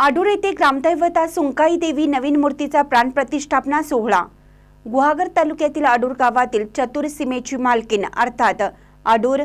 आडूर येथे ग्रामदैवता सुंकाई देवी नवीन मूर्तीचा प्राणप्रतिष्ठापना सोहळा. गुहागर तालुक्यातील आडूर गावातील चतुर सीमेची मालकीन अर्थात आडूर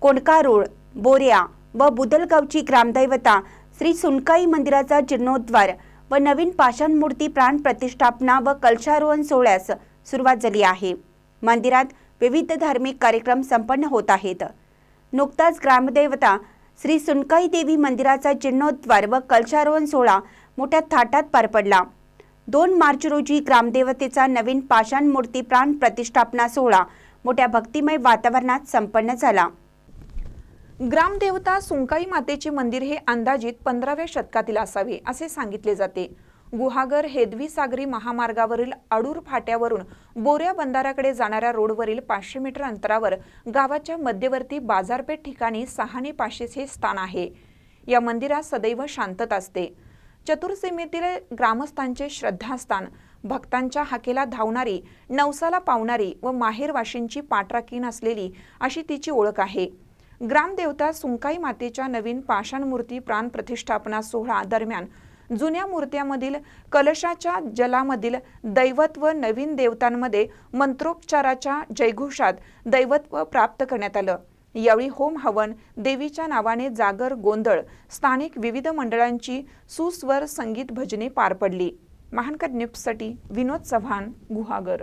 कोंडकारोळ बोऱ्या व बुदलगावची ग्रामदैवता श्री सुनकाई मंदिराचा जीर्णोद्वार व नवीन पाषाण मूर्ती प्राण प्रतिष्ठापना व कलशारोहण सोहळ्यास सुरुवात झाली आहे. मंदिरात विविध धार्मिक कार्यक्रम संपन्न होत आहेत. नुकताच ग्रामदैवता श्री सुनकाई देवी मंदिराचा जीर्णोद्वार व कलशारोहण सोहळा मोठ्या थाटात पार पडला. दोन मार्च रोजी ग्रामदेवतेचा नवीन पाषाण मूर्ती प्राण प्रतिष्ठापना सोहळा मोठ्या भक्तिमय वातावरणात संपन्न झाला. ग्रामदेवता सुंकाई मातेचे मंदिर हे अंदाजित पंधराव्या शतकातील असावे असे सांगितले जाते. गुहागर हेदवी सागरी महामार्गावरील अडूर फाट्यावरून बोऱ्या बंधाऱ्याकडे जाणाऱ्या रोडवरील पाचशे मीटर अंतरावर गावाच्या मध्यवर्ती बाजारपेठ ठिकाणी सहाने पाचशेचे हे स्थान आहे. या मंदिरात सदैव शांतता असते. चतुर्सीमेतील ग्रामस्थांचे श्रद्धास्थान भक्तांच्या हाकेला धावणारी नवसाला पावणारी व माहेरवाशींची पाठराखीण असलेली अशी तिची ओळख आहे. ग्रामदेवता सुंकाई मातेच्या नवीन पाषाण मूर्ती प्राण प्रतिष्ठापना सोहळा दरम्यान जुन्या मूर्त्यामधील कलशाच्या जलामधील दैवत्व नवीन देवतांमध्ये मंत्रोपचाराच्या जयघोषात दैवत्व प्राप्त करण्यात आलं. यावेळी होम हवन देवीच्या नावाने जागर गोंधळ स्थानिक विविध मंडळांची सुस्वर संगीत भजने पार पडली. महानकर न्यूजसाठी विनोद चव्हाण गुहागर.